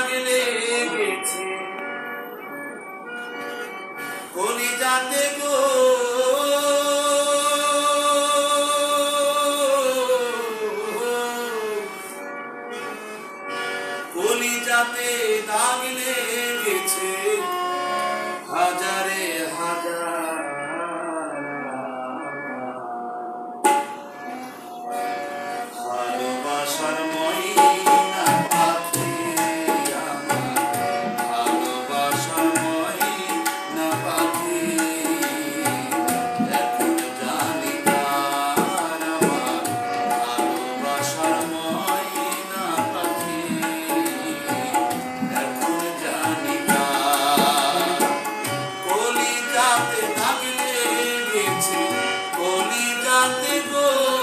দাগ লেগেছে। কলিজাতে গো? কলিজাতে হাজারে হাজার রাতে থাকলে গেছে কলি যাতে গো।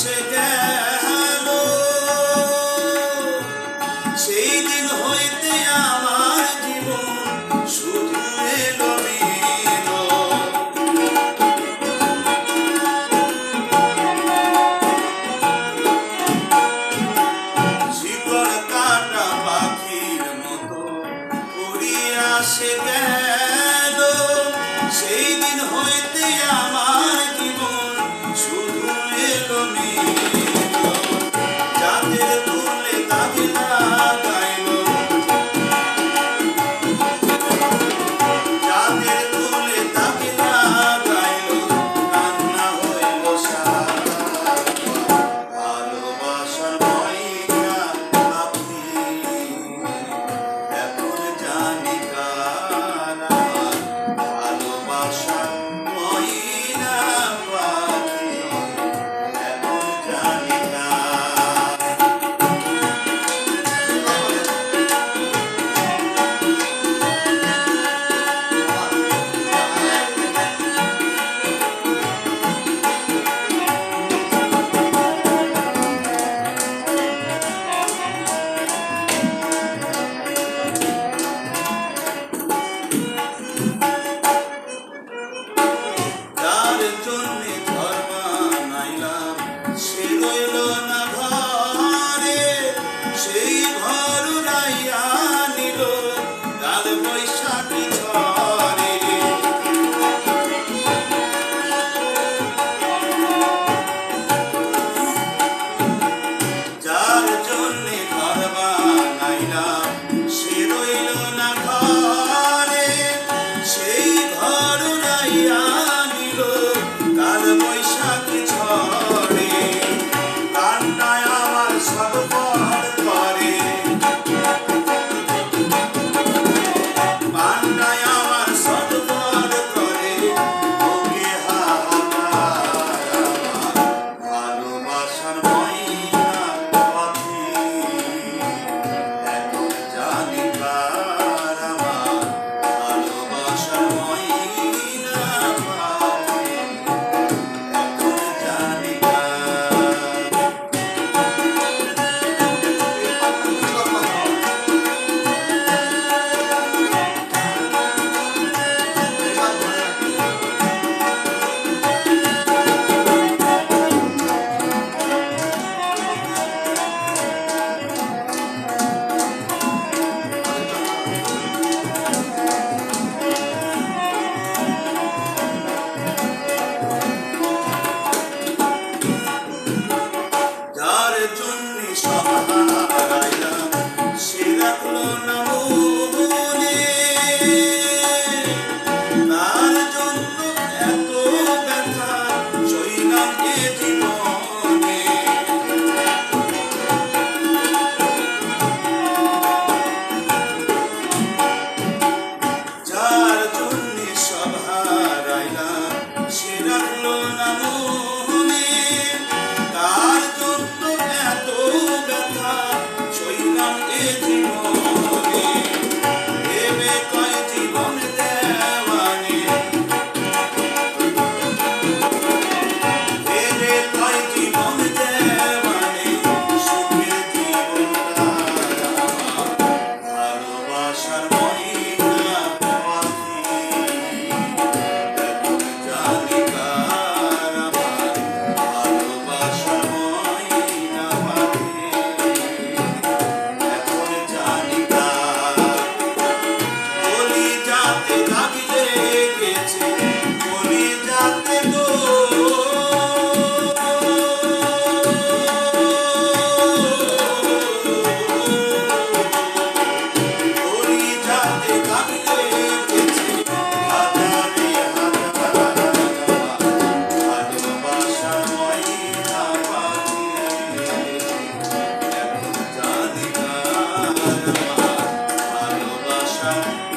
again. It's etimore love.